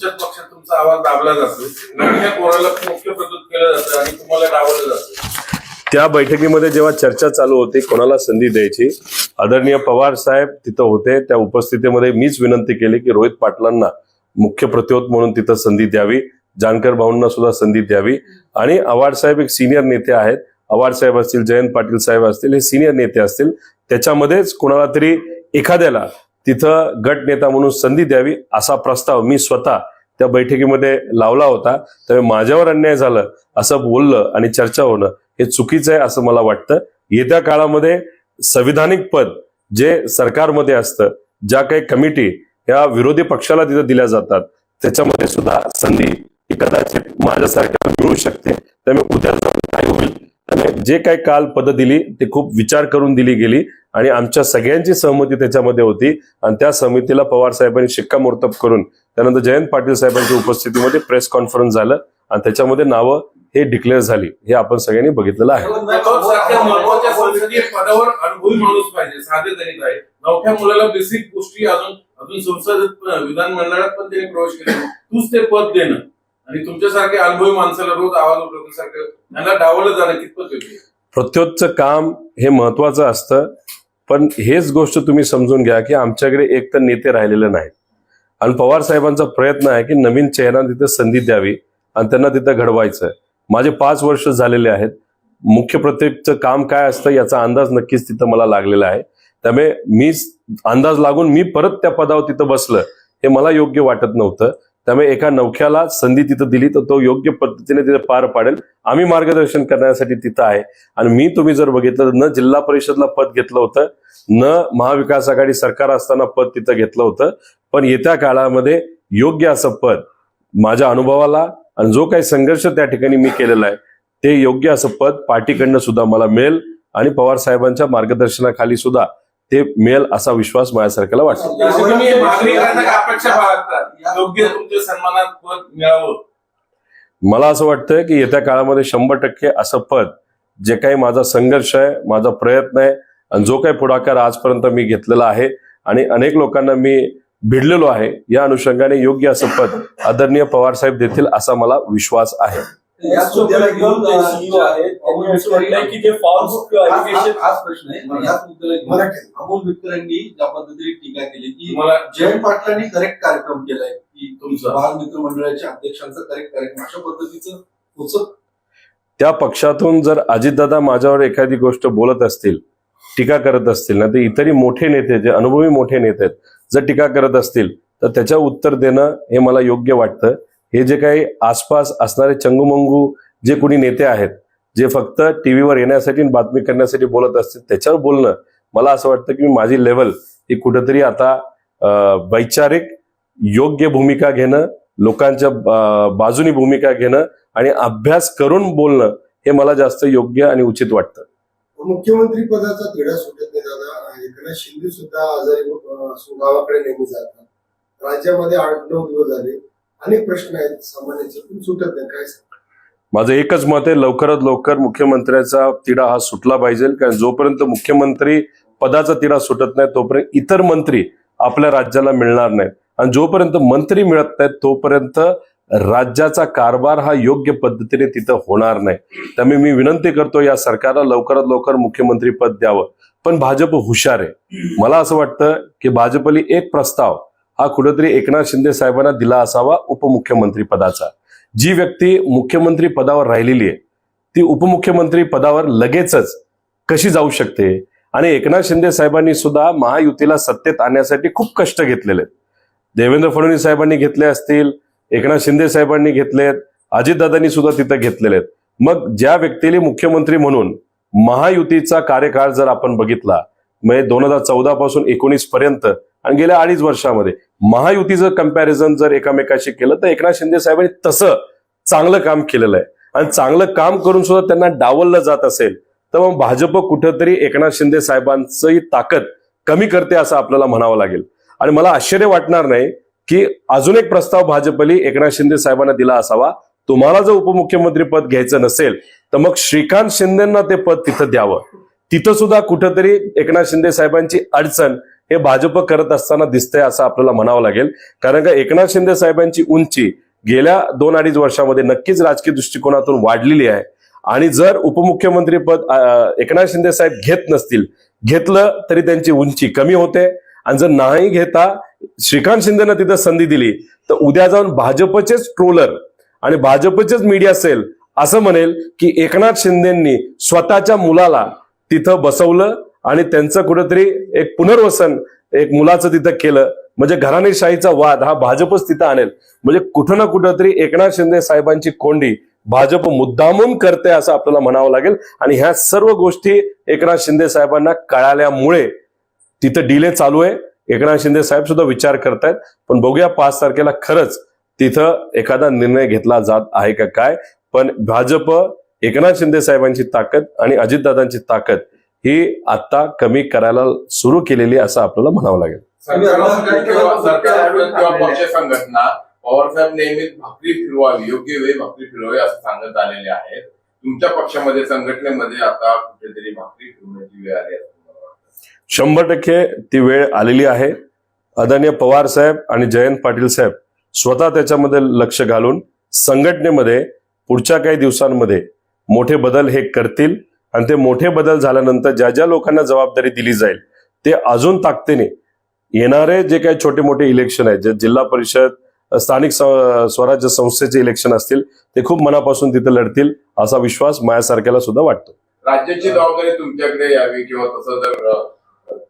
तुमच्याच पक्षात तुमचा आवाज दाबला जातो. नवीन कोणाला मुख्य प्रस्तुत केलं जातं आणि तुम्हाला डावलं जातं. त्या बैठकीमध्ये जेव्हा चर्चा चालू होती कोणाला संधी द्यायची? आदरणीय पवार साहेब तिथं होते. त्या उपस्थितीमध्ये मीच विनंती केली की रोहित पाटलांना मुख्य प्रतिहोत म्हणून तिथं संधी द्यावी. जानकर भाऊंना सुद्धा संधी द्यावी. आणि आव्हाड साहेब एक सिनियर नेते आहेत. आव्हाड साहेब असतील जयंत पाटील साहेब असतील हे सिनियर नेते असतील. त्याच्यामध्येच कोणाला तरी एखाद्याला तिथं गट नेता म्हणून संधी द्यावी असा प्रस्ताव मी स्वतः त्या बैठकीमध्ये लावला होता. त्यामुळे माझ्यावर अन्याय झालं असं बोललं आणि चर्चा होणं हे चुकीचं आहे असं मला वाटतं. येत्या काळामध्ये संविधानिक पद जे सरकारमध्ये असतं ज्या काही कमिटी या विरोधी पक्षाला तिथं दिल्या जातात त्याच्यामध्ये सुद्धा संधी ही कदाचित माझ्यासारख्या मिळू शकते. त्यामुळे उद्या जाऊन काय होईल त्यामुळे जे काही काल पद दिली ते खूप विचार करून दिली गेली आणि आमच्या सगळ्यांची सहमती त्याच्यामध्ये होती. आणि त्या समितीला पवार साहेबांनी शिक्कामोर्तब करून त्यानंतर जयंत पाटील साहेबांच्या उपस्थितीमध्ये प्रेस कॉन्फरन्स झालं आणि त्याच्यामध्ये नावं हे डिक्लेअर झाली. हे आपण सगळ्यांनी बघितलेलं आहे. पदावर अनुभवी माणूस पाहिजे साधे तरी नवख्या मुलाला बेसिक गोष्टी अजून अजून विधानमंडळात पण त्यांनी प्रवेश केला. तूच ते पद देणं. आणि तुमच्यासारख्या अनुभवी माणसाला रोज आवाज उठवण्यासारखं त्यांना डावलं जाणं कितपत योग्य प्रत्योतचं काम हे महत्वाचं असतं पण हेच गोष्ट तुम्ही समजून घ्या की आमच्याकडे एक तर नेते राहिलेले नाहीत. आणि पवार साहेबांचा प्रयत्न आहे की नवीन चेहरा तिथे संधी द्यावी आणि त्यांना तिथं घडवायचं. माझे पाच वर्ष झालेले आहेत. मुख्य प्रत्येकचं काम काय असतं याचा अंदाज नक्कीच तिथं मला लागलेला आहे. त्यामुळे मी अंदाज लागून मी परत त्या पदावर तिथं बसलं हे मला योग्य वाटत नव्हतं. त्यामुळे एका नौख्याला संधी तिथं दिली तर तो योग्य पद्धतीने तिथे पार पाडेल. आम्ही मार्गदर्शन करण्यासाठी तिथं आहे. आणि मी तुम्ही जर बघितलं तर न जिल्हा परिषदला पद घेतलं होतं न महाविकास आघाडी सरकार असताना पद तिथं घेतलं होतं. पण येत्या काळामध्ये योग्य असं पद माझ्या अनुभवाला आणि जो काही संघर्ष त्या ठिकाणी मी केलेला आहे ते योग्य असं पद पार्टीकडनं सुद्धा मला मिळेल. आणि पवार साहेबांच्या मार्गदर्शनाखाली सुद्धा ते मिळेल असा विश्वास माझ्यासारख्याला वाटतो. मला असं वाटतं की येत्या काळामध्ये शंभर टक्के असं पद जे काही माझा संघर्ष आहे माझा प्रयत्न आहे आणि जो काही पुढाकार आजपर्यंत मी घेतलेला आहे आणि अनेक लोकांना मी भिडलेलो आहे या अनुषंगाने योग्य असं पद आदरणीय पवार साहेब देतील असा मला विश्वास आहे. याच मुद्द्याला घेऊन CEO आहेत. त्यांनी असं म्हटलंय की जे फॉल्स एज्युकेशन हाच प्रश्न आहे. मग याच मुद्द्याला घेऊन अमोल मित्र यांनी ज्या पद्धतीने टीका केली की तुम्हाला जयंत पाटलांनी करेक्ट कार्यक्रम केलाय. की तुमचा. बाल मित्र मंडळाच्या अध्यक्षांचा करेक्ट कार्यक्रम अशा पद्धतीचं होतं. त्या पक्षातून जर अजितदादा माझ्यावर एखादी गोष्ट बोलत असतील टीका करत असतील ना तर इतरही मोठे नेते जे अनुभवी मोठे नेते आहेत जर टीका करत असतील तर त्याच्या उत्तर देणं हे मला योग्य वाटतं. हे जे काही आसपास असणारे चंगुमंगू जे कोणी नेते आहेत जे फक्त टीव्हीवर येण्यासाठी बातमी करण्यासाठी बोलत असतील त्याच्यावर बोलणं मला असं वाटतं की माझी लेवल ही कुठेतरी आता वैचारिक योग्य भूमिका घेणं लोकांच्या बाजूनी भूमिका घेणं आणि अभ्यास करून बोलणं हे मला जास्त योग्य आणि उचित वाटतं. मुख्यमंत्री पदाचा तिढा सुटत नाही दादा. एकनाथ शिंदे सुद्धा आजारी गावाकडे नेहमी जातात. राज्यामध्ये आठ नऊ दिवस झाले. अनेक प्रश्न आहेत सामान्यांचे. पण सुटत नाही काय माझं एकच मत आहे लवकरात लवकर मुख्यमंत्र्याचा तिढा हा सुटला पाहिजे कारण जोपर्यंत मुख्यमंत्री पदाचा तिढा सुटत नाही तोपर्यंत इतर मंत्री आपल्या राज्याला मिळणार नाहीत. आणि जोपर्यंत मंत्री मिळत नाहीत तोपर्यंत राज्याचा कारभार हा योग्य पद्धतीने तिथं होणार नाही. त्यामुळे मी विनंती करतो या सरकारला लवकरात लवकर मुख्यमंत्री पद द्यावं. पण भाजप हुशार आहे. मला असं वाटतं की भाजपली एक प्रस्ताव हा कुठेतरी एकनाथ शिंदे साहेबांना दिला असावा उपमुख्यमंत्री पदाचा. जी व्यक्ती मुख्यमंत्री पदावर राहिलेली आहे ती उपमुख्यमंत्री पदावर लगेचच कशी जाऊ शकते? आणि एकनाथ शिंदे साहेबांनी सुद्धा महायुतीला सत्तेत आणण्यासाठी खूप कष्ट घेतलेले आहेत. देवेंद्र फडणवीस साहेबांनी घेतले असतील एकनाथ शिंदे साहेबांनी घेतलेत अजितदादांनी सुद्धा तिथं घेतलेले आहेत. मग ज्या व्यक्तीला मुख्यमंत्री म्हणून महायुतीचा कार्यकाळ जर आपण बघितला म्हणजे दोन हजार चौदा पासून एकोणीस पर्यंत आणि गेल्या अडीच वर्षामध्ये. महायुतीचं कंपॅरिझन जर एकमेकाशी केलं तर एकनाथ शिंदे साहेबांनी तसं चांगलं काम केलेलं आहे. आणि चांगलं काम करून सुद्धा त्यांना डावललं जात असेल तर मग भाजप कुठंतरी एकनाथ शिंदे साहेबांची ताकद कमी करते असं आपल्याला म्हणावं लागेल. आणि मला आश्चर्य वाटणार नाही की अजून एक प्रस्ताव भाजपली एकनाथ शिंदे साहेबांना दिला असावा. तुम्हाला जर उपमुख्यमंत्री पद घ्यायचं नसेल तर मग श्रीकांत शिंदेना ते पद तिथं द्यावं. तिथं सुद्धा कुठंतरी एकनाथ शिंदे साहेबांची अडचण हे भाजप करत असताना दिसतंय असं आपल्याला म्हणावं लागेल. कारण का एकनाथ शिंदे साहेबांची उंची गेल्या दोन अडीच वर्षामध्ये नक्कीच राजकीय दृष्टिकोनातून वाढलेली आहे. आणि जर उपमुख्यमंत्री पद एकनाथ शिंदे साहेब घेत नसतील घेतलं तरी त्यांची उंची कमी होते. आणि जर नाही घेता श्रीकांत शिंदेनं तिथं संधी दिली तर उद्या जाऊन भाजपचेच ट्रोलर आणि भाजपचेच मीडिया सेल असं म्हणेल की एकनाथ शिंदेंनी स्वतःच्या मुलाला तिथं बसवलं आणि त्यांचं कुठंतरी एक पुनर्वसन एक मुलाचं तिथं केलं. म्हणजे घराणेशाहीचा वाद हा भाजपच तिथं आणेल. म्हणजे कुठं ना कुठं तरी एकनाथ शिंदे साहेबांची कोंडी भाजप मुद्दामून करते असं आपल्याला म्हणावं लागेल. आणि ह्या सर्व गोष्टी एकनाथ शिंदे साहेबांना कळाल्यामुळे तिथं डिले चालू आहे. एकनाथ शिंदे साहेब सुद्धा विचार करतायत. पण बघूया पाच तारखेला खरंच तिथं एखादा निर्णय घेतला जात आहे का काय. पण भाजप एकनाथ शिंदे साहेबांची ताकद आणि अजितदादांची ताकद ही आता कमी करायला सुरू केलेली असं आपल्याला म्हणावं लागेल. संघटना पवारसाहेब नेहमीच भाकरी फिरवावी योग्य वेळी भाकरी फिरवावी असं सांगत आलेले आहेत. तुमच्या पक्षामध्ये संघटनेमध्ये आता कुठेतरी भाकरी फिरवण्याची वेळ आली असं मला वाटतं. शंभर टक्के ती वेळ आलेली आहे. आदरणीय पवार साहेब आणि जयंत पाटील साहेब स्वतः त्याच्यामध्ये लक्ष घालून संघटनेमध्ये पुढच्या काही दिवसांमध्ये मोठे बदल हे करतील. आणि ते मोठे बदल झाल्यानंतर ज्या ज्या लोकांना जबाबदारी दिली जाईल ते अजून ताकदीने येणारे जे काही छोटे मोठे इलेक्शन आहेत जे जिल्हा परिषद स्थानिक स्व- स्वराज्य संस्थेचे इलेक्शन असतील ते खूप मनापासून तिथे लढतील असा विश्वास माझ्यासारख्याला सुद्धा वाटतो राज्याची जबाबदारी तुमच्याकडे यावी किंवा तसं जर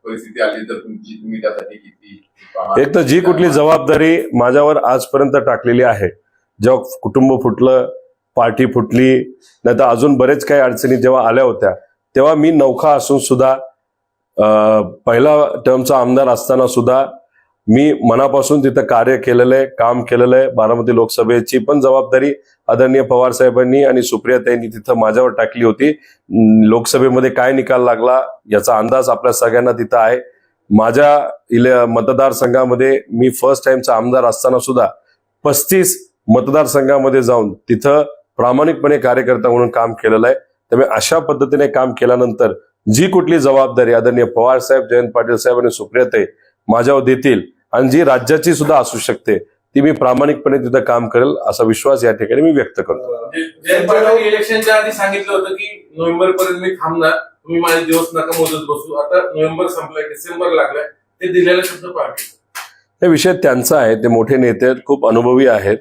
परिस्थिती आली तर तुमची तुम्ही त्यासाठी किती? एक तर जी कुठली जबाबदारी माझ्यावर आजपर्यंत टाकलेली आहे जेव्हा कुटुंब फुटलं पार्टी फुटली. नाही तर अजून बरेच काही अडचणी जेव्हा आल्या होत्या तेव्हा मी नौखा असून सुद्धा पहिला टर्मचा आमदार असताना सुद्धा मी मनापासून तिथं कार्य केलेलं आहे काम केलेलं आहे बारामती लोकसभेची पण जबाबदारी आदरणीय पवार साहेबांनी आणि सुप्रियाताईंनी तिथं माझ्यावर टाकली होती. लोकसभेमध्ये काय निकाल लागला याचा अंदाज आपल्या सगळ्यांना तिथं आहे. माझ्या इले मतदारसंघामध्ये मी फर्स्ट टाइमचा आमदार असताना सुद्धा पस्तीस मतदारसंघामध्ये जाऊन तिथं प्रामाणिकपणे कार्यकर्ता म्हणून काम केलेलं आहे. त्यामुळे अशा पद्धतीने काम केल्यानंतर जी कुठली जबाबदारी आदरणीय पवार साहेब जयंत पाटील साहेब आणि सुप्रियाताई माझ्यावर देतील आणि जी राज्याची सुद्धा असू शकते ती मी प्रामाणिकपणे तिथं काम करेल असा विश्वास या ठिकाणी मी व्यक्त करतो. जे- जयंत पाटील इलेक्शनच्या आधी सांगितलं होतं की नोव्हेंबर पर्यंत मी थांबणार तुम्ही माझे दिवस नका मोजत बसू. आता नोव्हेंबर संपलाय डिसेंबर लागलाय ते दिलेला शब्द पाहिजे हे विषय त्यांचा आहे ते मोठे नेते आहेत खूप अनुभवी आहेत.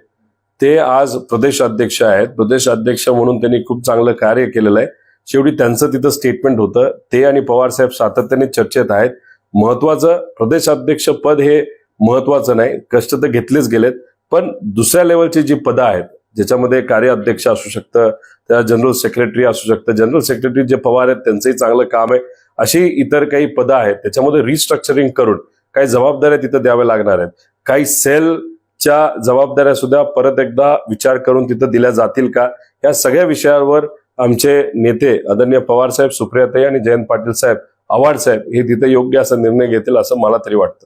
ते आज प्रदेश अध्यक्ष आहेत. प्रदेश अध्यक्ष म्हणून त्यांनी खूप चांगलं कार्य केलेलं आहे. शेवटी त्यांचं तिथं स्टेटमेंट होतं. ते आणि पवार साहेब सातत्याने चर्चेत आहेत. महत्वाचं प्रदेशाध्यक्ष पद हे महत्वाचं नाही. कष्ट तर घेतलेच गेलेत. पण दुसऱ्या लेवलची जी पदं आहेत ज्याच्यामध्ये कार्याध्यक्ष असू शकतं त्या जनरल सेक्रेटरी असू शकतं. जनरल सेक्रेटरी जे पवार आहेत त्यांचंही चांगलं काम आहे. अशी इतर काही पदं आहेत त्याच्यामध्ये रिस्ट्रक्चरिंग करून काही जबाबदाऱ्या तिथं द्याव्या लागणार आहेत. काही सेल च्या जबाबदाऱ्या सुद्धा परत एकदा विचार करून तिथं दिल्या जातील का? या सगळ्या विषयावर आमचे नेते आदरणीय पवार साहेब सुप्रियाताई आणि जयंत पाटील साहेब आव्हाड साहेब हे तिथे योग्य असा निर्णय घेतील असं मला तरी वाटतं.